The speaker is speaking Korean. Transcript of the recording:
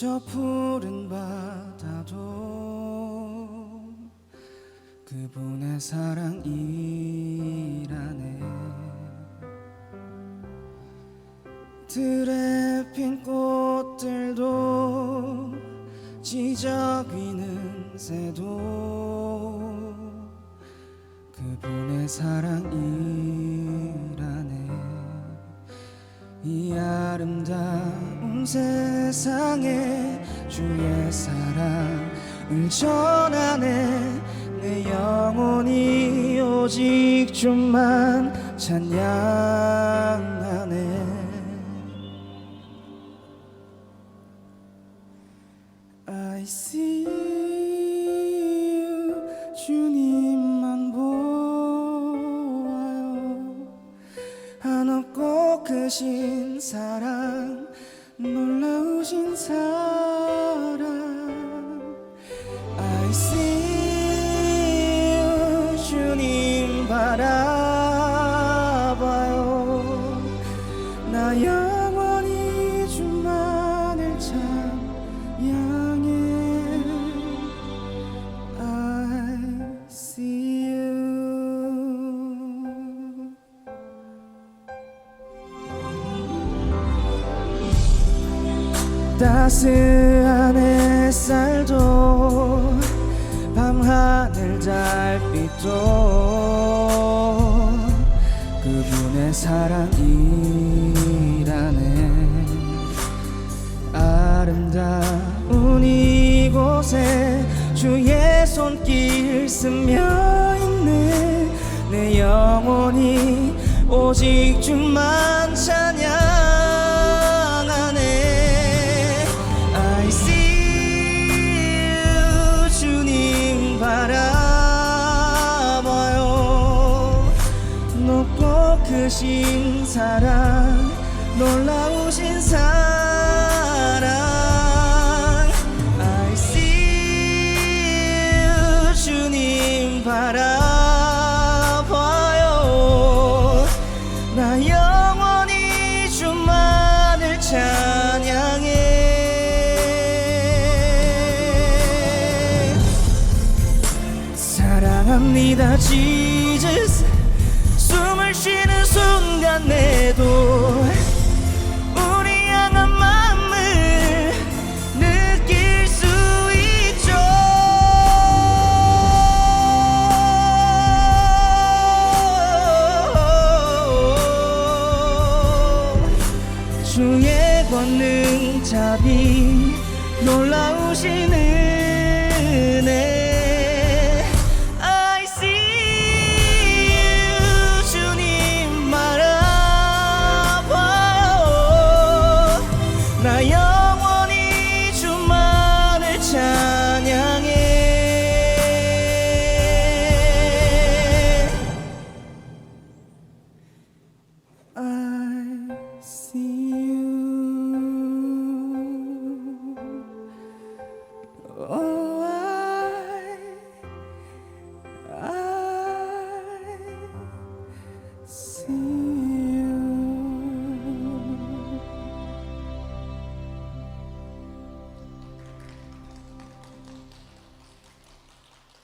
저 푸른 바다도 그분의 사랑이라네. 들에 핀 꽃들도 지저귀는 새도 그분의 사랑이라네. 이 아름다운 세상에 주의 사랑을 전하네. 내 영혼이 오직 주만 찬양하네. I see you 주님만 보아요. 한없고 크신 사랑 놀라우신 사랑. I see you 주님 바라봐요. 나영 따스한 햇살도 밤하늘 달빛도 그분의 사랑이라네. 아름다운 이곳에 주의 손길 스며 있네. 내 영혼이 오직 주만 찬양 크신 사랑 놀라우신 사랑. I see you 주님 바라봐요. 나 영원히 주만을 찬양해. 사랑합니다 숨을 권능 자비 놀라우신 은혜. I see 주님 바라봐요. 나 영원히 주만을 찬양해. See